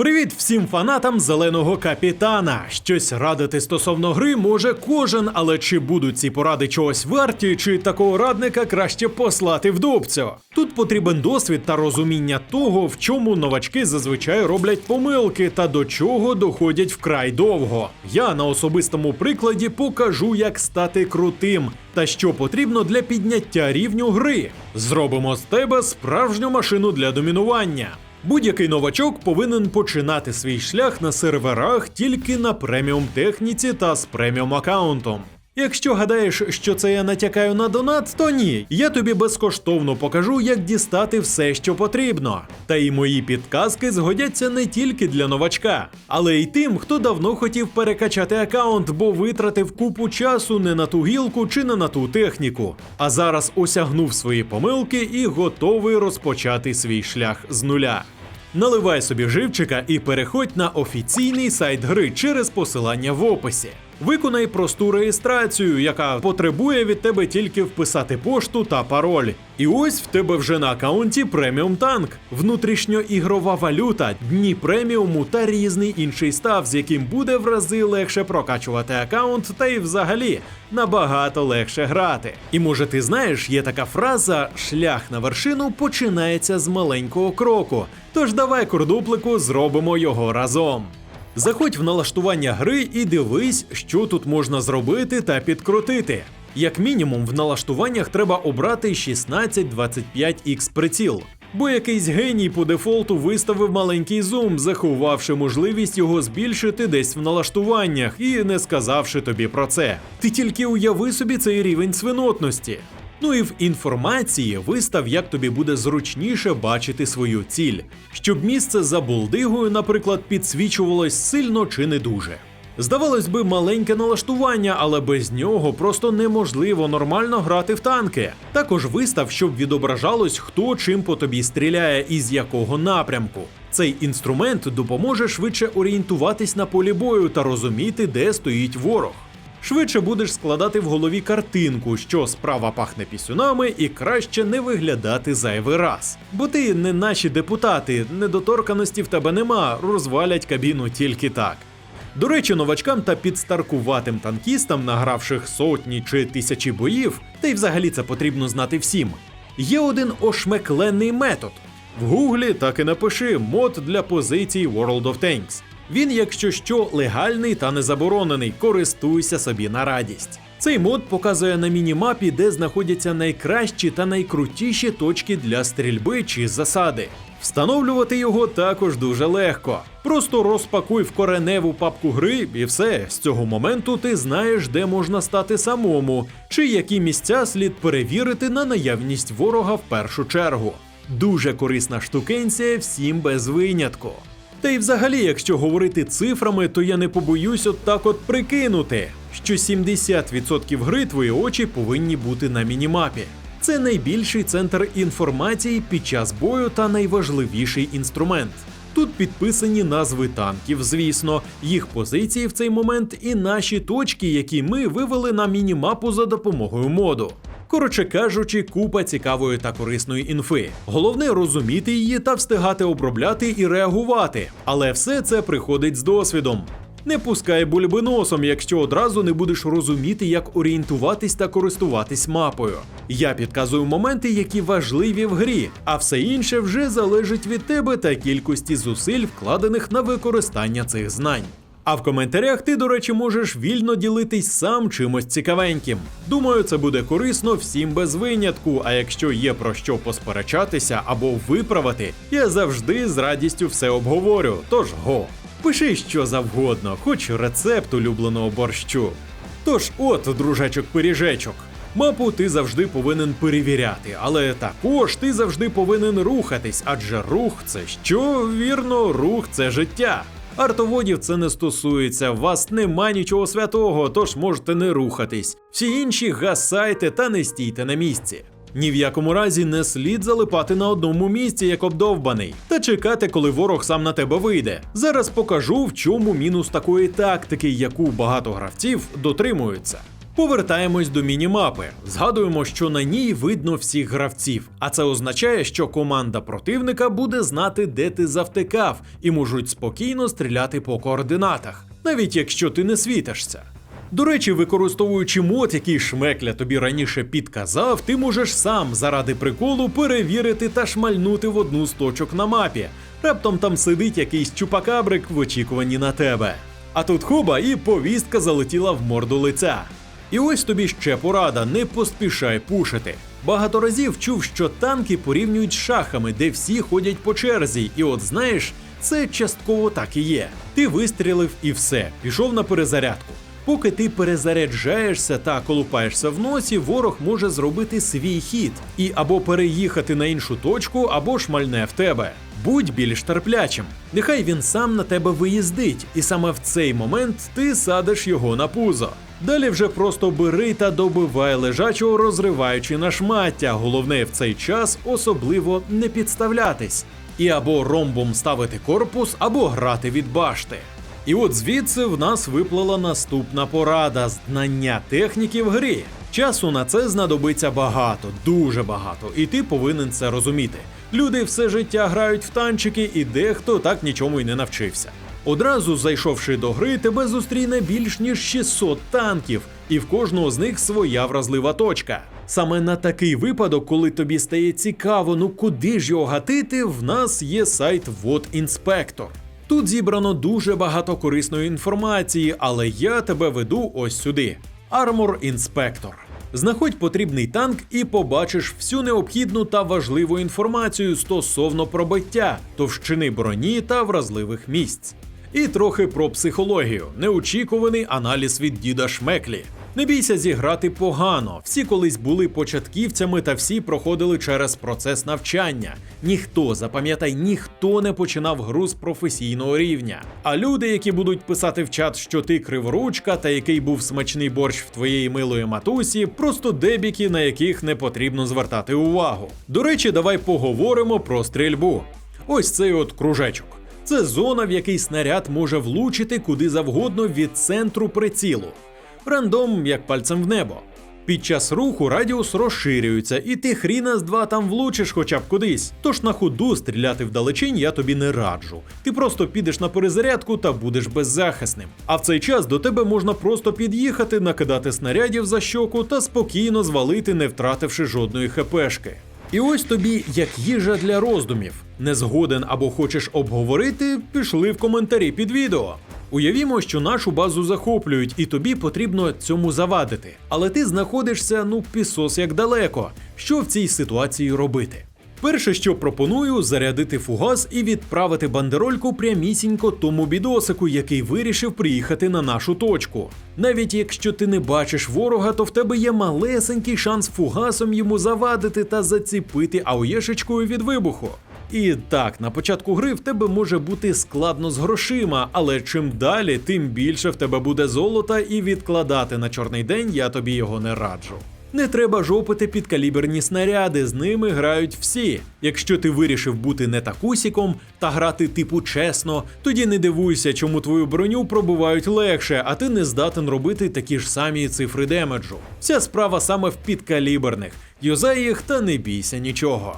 Привіт всім фанатам зеленого капітана. Щось радити стосовно гри може кожен, але чи будуть ці поради чогось варті, чи такого радника краще послати в дубцю? Тут потрібен досвід та розуміння того, в чому новачки зазвичай роблять помилки та до чого доходять вкрай довго. Я на особистому прикладі покажу, як стати крутим та що потрібно для підняття рівню гри. Зробимо з тебе справжню машину для домінування. Будь-який новачок повинен починати свій шлях на серверах тільки на преміум техніці та з преміум аккаунтом. Якщо гадаєш, що це я натякаю на донат, то ні. Я тобі безкоштовно покажу, як дістати все, що потрібно. Та й мої підказки згодяться не тільки для новачка, але й тим, хто давно хотів перекачати аккаунт, бо витратив купу часу не на ту гілку чи не на ту техніку. А зараз осягнув свої помилки і готовий розпочати свій шлях з нуля. Наливай собі живчика і переходь на офіційний сайт гри через посилання в описі. Виконай просту реєстрацію, яка потребує від тебе тільки вписати пошту та пароль. І ось в тебе вже на аккаунті преміум танк, внутрішньоігрова валюта, дні преміуму та різний інший став, з яким буде в рази легше прокачувати аккаунт, та й взагалі набагато легше грати. І може ти знаєш, є така фраза шлях на вершину починається з маленького кроку. Тож давай, кордуплику, зробимо його разом. Заходь в налаштування гри і дивись, що тут можна зробити та підкрутити. Як мінімум, в налаштуваннях треба обрати 16-25X приціл. Бо якийсь геній по дефолту виставив маленький зум, заховавши можливість його збільшити десь в налаштуваннях і не сказавши тобі про це. Ти тільки уяви собі цей рівень свинотності. Ну і в інформації вистав, як тобі буде зручніше бачити свою ціль, щоб місце за булдигою, наприклад, підсвічувалось сильно чи не дуже. Здавалось би, маленьке налаштування, але без нього просто неможливо нормально грати в танки. Також вистав, щоб відображалось, хто чим по тобі стріляє і з якого напрямку. Цей інструмент допоможе швидше орієнтуватись на полі бою та розуміти, де стоїть ворог. Швидше будеш складати в голові картинку, що справа пахне пісюнами, і краще не виглядати зайвий раз. Бо ти не наші депутати, недоторканості в тебе нема, розвалять кабіну тільки так. До речі, новачкам та підстаркуватим танкістам, награвших сотні чи тисячі боїв, та й взагалі це потрібно знати всім. Є один ошмекленний метод. В гуглі так і напиши мод для позицій World of Tanks. Він, якщо що, легальний та не заборонений, користуйся собі на радість. Цей мод показує на мінімапі, де знаходяться найкращі та найкрутіші точки для стрільби чи засади. Встановлювати його також дуже легко. Просто розпакуй в кореневу папку гри, і все. З цього моменту ти знаєш, де можна стати самому, чи які місця слід перевірити на наявність ворога в першу чергу. Дуже корисна штукенція всім без винятку. Та й взагалі, якщо говорити цифрами, то я не побоюсь от так от прикинути, що 70% гри твої очі повинні бути на мінімапі. Це найбільший центр інформації під час бою та найважливіший інструмент. Тут підписані назви танків, звісно, їх позиції в цей момент і наші точки, які ми вивели на мінімапу за допомогою моду. Коротше кажучи, купа цікавої та корисної інфи. Головне розуміти її та встигати обробляти і реагувати. Але все це приходить з досвідом. Не пускай бульби носом, якщо одразу не будеш розуміти, як орієнтуватись та користуватись мапою. Я підказую моменти, які важливі в грі, а все інше вже залежить від тебе та кількості зусиль, вкладених на використання цих знань. А в коментарях ти, до речі, можеш вільно ділитись сам чимось цікавеньким. Думаю, це буде корисно всім без винятку. А якщо є про що посперечатися або виправити, я завжди з радістю все обговорю. Тож го. Пиши що завгодно, хоч рецепт улюбленого борщу. Тож, от, дружечок пиріжечок. Мапу ти завжди повинен перевіряти, але також ти завжди повинен рухатись, адже рух це що? Вірно, рух це життя. Артоводів це не стосується, вас нема нічого святого, тож можете не рухатись. Всі інші гасайте та не стійте на місці. Ні в якому разі не слід залипати на одному місці, як обдовбаний, та чекати, коли ворог сам на тебе вийде. Зараз покажу, в чому мінус такої тактики, яку багато гравців дотримуються. Повертаємось до мінімапи. Згадуємо, що на ній видно всіх гравців, а це означає, що команда противника буде знати, де ти завтикав, і можуть спокійно стріляти по координатах, навіть якщо ти не світишся. До речі, використовуючи мод, який шмекля тобі раніше підказав, ти можеш сам заради приколу перевірити та шмальнути в одну з точок на мапі. Раптом там сидить якийсь чупакабрик в очікуванні на тебе. А тут хуба, і повістка залетіла в морду лиця. І ось тобі ще порада: не поспішай пушити. Багато разів чув, що танки порівнюють з шахами, де всі ходять по черзі, і от знаєш, це частково так і є. Ти вистрілив і все, пішов на перезарядку. Поки ти перезаряджаєшся та колупаєшся в носі, ворог може зробити свій хід і або переїхати на іншу точку, або шмальне в тебе. Будь більш терплячим. Нехай він сам на тебе виїздить, і саме в цей момент ти садиш його на пузо. Далі вже просто бери та добивай лежачого, розриваючи на шмаття. Головне в цей час особливо не підставлятись. І або ромбом ставити корпус, або грати від башти. І от звідси в нас виплила наступна порада знання техніки в грі. Часу на це знадобиться багато, дуже багато, і ти повинен це розуміти. Люди все життя грають в танчики, і дехто так нічому й не навчився. Одразу зайшовши до гри, тебе зустріне більш ніж 600 танків, і в кожного з них своя вразлива точка. Саме на такий випадок, коли тобі стає цікаво, ну куди ж його гатити, в нас є сайт Вот Інспектор. Тут зібрано дуже багато корисної інформації, але я тебе веду ось сюди. Armor Inspector. Знаходь потрібний танк і побачиш всю необхідну та важливу інформацію стосовно пробиття, товщини броні та вразливих місць. І трохи про психологію, неочікуваний аналіз від діда Шмеклі. Не бійся зіграти погано. Всі колись були початківцями та всі проходили через процес навчання. Ніхто, запам'ятай, ніхто не починав гру з професійного рівня. А люди, які будуть писати в чат, що ти криворучка та який був смачний борщ в твоєї милої матусі, просто дебіки, на яких не потрібно звертати увагу. До речі, давай поговоримо про стрільбу. Ось цей от кружечок. Це зона, в якій снаряд може влучити куди завгодно від центру прицілу. Рандом як пальцем в небо. Під час руху радіус розширюється, і ти хріна з два там влучиш хоча б кудись. Тож на ходу стріляти вдалечінь я тобі не раджу. Ти просто підеш на перезарядку та будеш беззахисним. А в цей час до тебе можна просто під'їхати, накидати снарядів за щоку та спокійно звалити, не втративши жодної хпшки. І ось тобі як їжа для роздумів. Не згоден або хочеш обговорити, пішли в коментарі під відео. Уявімо, що нашу базу захоплюють, і тобі потрібно цьому завадити. Але ти знаходишся ну пісос як далеко. Що в цій ситуації робити? Перше, що пропоную, зарядити фугас і відправити бандерольку прямісінько тому бідосику, який вирішив приїхати на нашу точку. Навіть якщо ти не бачиш ворога, то в тебе є малесенький шанс фугасом йому завадити та заціпити ауєшечкою від вибуху. І так, на початку гри в тебе може бути складно з грошима, але чим далі, тим більше в тебе буде золота, і відкладати на чорний день я тобі його не раджу. Не треба жопити підкаліберні снаряди, з ними грають всі. Якщо ти вирішив бути не такусіком та грати типу чесно, тоді не дивуйся, чому твою броню пробивають легше, а ти не здатен робити такі ж самі цифри демеджу. Вся справа саме в підкаліберних. Юзай їх та не бійся нічого.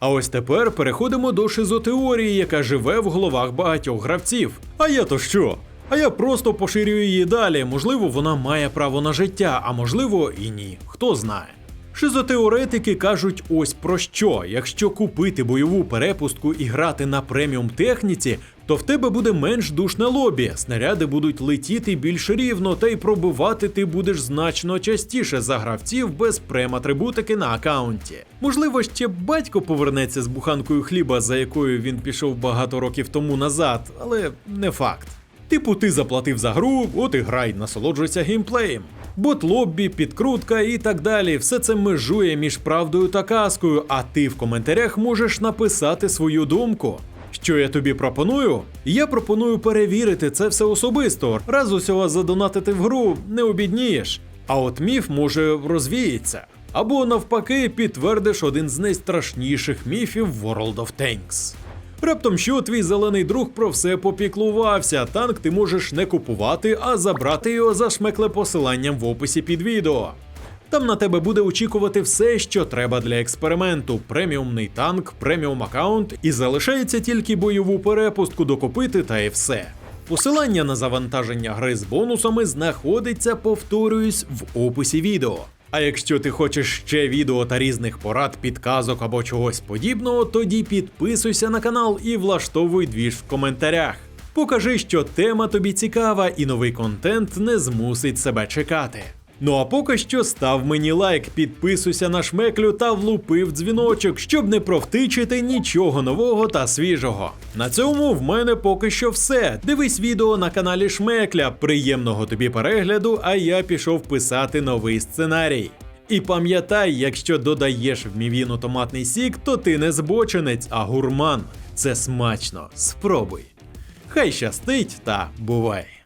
А ось тепер переходимо до шизотеорії, яка живе в головах багатьох гравців. А я то що? А я просто поширюю її далі. Можливо, вона має право на життя, а можливо і ні. Хто знає. Шизотеоретики кажуть ось про що: якщо купити бойову перепустку і грати на преміум техніці, то в тебе буде менш душне лобі, снаряди будуть летіти більш рівно, та й пробивати ти будеш значно частіше за гравців без прем-атрибутики на акаунті. Можливо, ще батько повернеться з буханкою хліба, за якою він пішов багато років тому назад, але не факт. Типу, ти заплатив за гру, от і грай, насолоджуйся геймплеєм. Бот лоббі, підкрутка і так далі. Все це межує між правдою та казкою, а ти в коментарях можеш написати свою думку. Що я тобі пропоную? Я пропоную перевірити це все особисто. Раз усього задонатити в гру не обіднієш. А от міф може розвіється. Або навпаки підтвердиш один з найстрашніших міфів World of Tanks. Раптом що твій зелений друг про все попіклувався. Танк ти можеш не купувати, а забрати його за шмекле посиланням в описі під відео. Там на тебе буде очікувати все, що треба для експерименту: преміумний танк, преміум аккаунт, і залишається тільки бойову перепустку докупити та і все. Посилання на завантаження гри з бонусами знаходиться, повторююсь, в описі відео. А якщо ти хочеш ще відео та різних порад, підказок або чогось подібного, тоді підписуйся на канал і влаштовуй двіж в коментарях. Покажи, що тема тобі цікава, і новий контент не змусить себе чекати. Ну а поки що став мені лайк, підписуйся на шмеклю та влупи в дзвіночок, щоб не провтичити нічого нового та свіжого. На цьому в мене поки що все. Дивись відео на каналі Шмекля. Приємного тобі перегляду, а я пішов писати новий сценарій. І пам'ятай, якщо додаєш в мівіну томатний сік, то ти не збочинець, а гурман. Це смачно. Спробуй. Хай щастить та бувай!